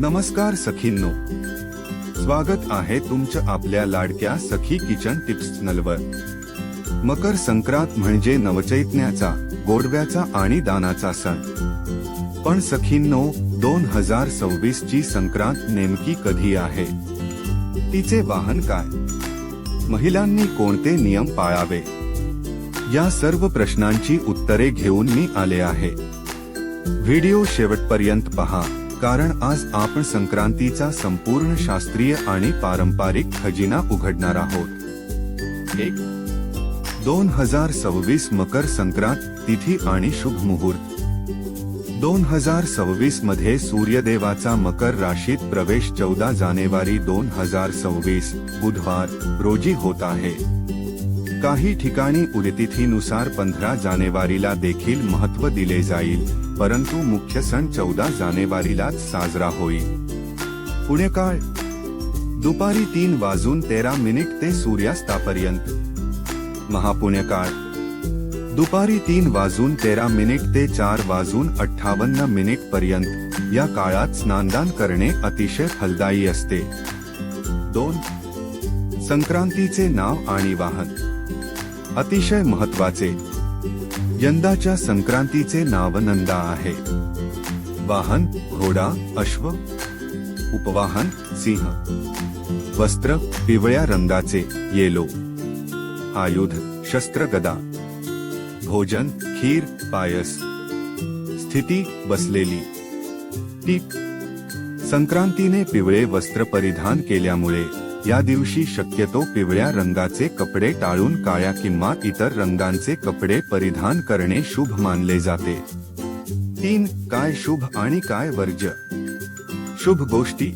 नमस्कार सखींनो. स्वागत आहे तुमचं आपल्या लाडक्या सखी किचन टिप्स नलवर. मकर संक्रांत म्हणजे नवचैतन्याचा गोडव्याचा आणि दानाचा सण. पण सखींनो दोन हजार सव्वीस ची संक्रांत नेमकी कधी आहे? तिचे वाहन काय? महिलांनी कोणते नियम पाळावे? या सर्व प्रश्नांची उत्तरे घेऊन मी आले आहे. व्हिडिओ शेवटपर्यंत पहा. कारण आज आपण संक्रांतीचा संपूर्ण शास्त्रीय आणि पारंपरिक खजिना उघडणार आहोत. एक दोन हजार सव्वीस मकर संक्रांत तिथी आणि शुभ मुहूर्त. दोन हजार सव्वीसमध्ये सूर्यदेवाचा मकर राशीत प्रवेश चौदा जानेवारी दोन हजार सव्वीस बुधवार रोजी होत आहे. काही ठिकाणी उदितिथीनुसार पंधरा जानेवारीला देखील महत्त्व दिले जाईल. परंतु मुख्य सण चौदा जानेवारीलाच साजरा होईल. पुणेकाळ दुपारी तीन वाजून तेरा मिनिट ते सूर्यास्तापर्यंत. महापुण्यकाळ दुपारी तीन वाजून तेरा मिनिट ते चार वाजून अठ्ठावन्न मिनिट पर्यंत. या काळात स्नानदान करणे अतिशय फलदायी असते. दोन. संक्रांतीचे नाव आणि वाहन. अतिशय महत्त्वाचे यंदाच्या संक्रांतीचे नाव नंदा आहे. वाहन घोडा अश्व उपवाहन सिंह. वस्त्र पिवळ्या रंगाचे येलो. आयुध शस्त्र गदा भोजन खीर पायस. स्थिती बसलेली. टीप संक्रांतीने पिवळे वस्त्र परिधान केल्यामुळे या दिवशी शक्यतो पिवळ्या रंगाचे कपडे टाळून काळ्या किंवा इतर रंगांचे कपडे परिधान करणे शुभ मानले जाते. तीन काय शुभ आणि काय वर्ज्य? शुभ गोष्टी.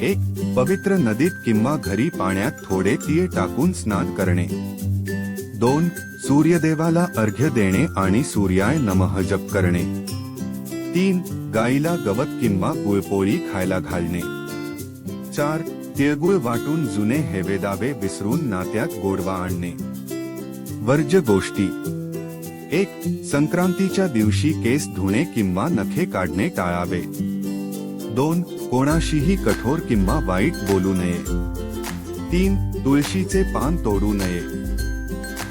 एक पवित्र नदीत किंवा घरी पाण्यात थोडे तीळ टाकून स्नान करणे. दोन सूर्यदेवाला अर्घ्य देणे आणि सूर्याय नमः जप करणे. तीन गाईला गवत किंवा गुळपोळी खायला घालणे. चार तिळगुळ वाटून जुने हेवेदावे विसरून नात्यात गोडवा आणणे. वर्ज्य गोष्टी. एक संक्रांतीच्या दिवशी केस धुणे किंवा नखे काढणे टाळावे. दोन कोणाशीही कठोर किंवा वाईट बोलू नये. तीन तुळशीचे पान तोडू नये.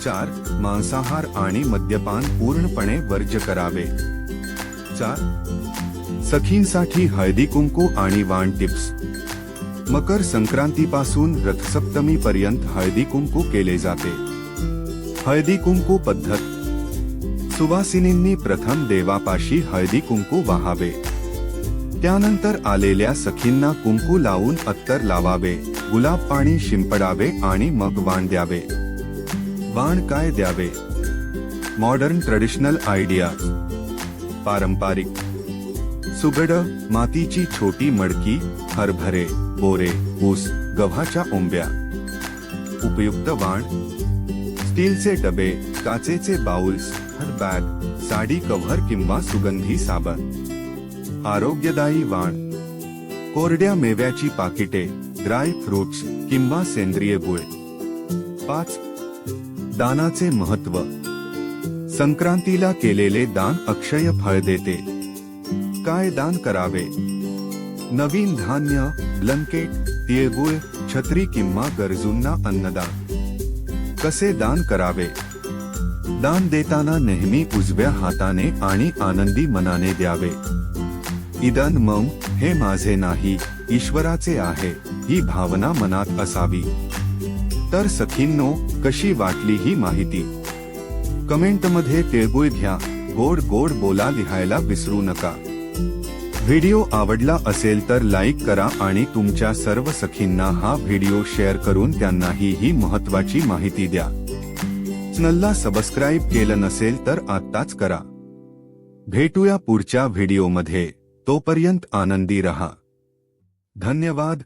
चार मांसाहार आणि मद्यपान पूर्णपणे वर्ज्य करावे. चार सखींसाठी हळदी कुंकू आणि वाण टिप्स. मकर संक्रांतीपासून रथसप्तमी पर्यंत हळदी कुंकू केले जाते. हळदी कुंकू पद्धत. सुवासिनींनी प्रथम देवापाशी हळदी कुंकू वाहावे. त्यानंतर आलेल्या सखींना कुंकू लावून अत्तर लावावे गुलाब पाणी शिंपडावे आणि मग वाण द्यावे. वाण काय द्यावे? Modern traditional idea. पारंपरिक. सुगड मातीची छोटी मडकी हरभरे बोरे ऊस गव्हाच्या ओंब्या. उपयुक्त वाण. स्टीलचे डबे काचेचे बाउल्स बॅग साडी कव्हर किंवा सुगंधी साबण. आरोग्यदायी वाण. कोरड्या मेव्याची पाकिटे ड्राय फ्रुट्स किंवा सेंद्रिय गुळ. पाच. दानाचे महत्त्व. संक्रांतीला केलेले दान अक्षय फळ देते. काय दान करावे? नवीन धान्य ब्लंकेट तिळगुळ छत्री किंवा गरजूंना अन्नदान. कसे दान करावे? दान देताना नेहमी उजव्या हाताने आणि आनंदी मनाने द्यावे. इदन मम हे माझे नाही ईश्वराचे आहे ही भावना मनात असावी. तर सखींनो कशी वाटली ही माहिती? कमेंटमध्ये तिळगुळ घ्या गोड गोड बोला लिहायला विसरू नका. व्हिडिओ आवडला असेल तर लाईक करा आणि तुमच्या सर्व सखींना हा व्हिडिओ शेअर करून त्यांनाही ही महत्वाची माहिती द्या. चॅनलला सबस्क्राईब केलं नसेल तर आत्ताच करा. भेटूया पुढच्या व्हिडिओमध्ये. तोपर्यंत आनंदी रहा. धन्यवाद.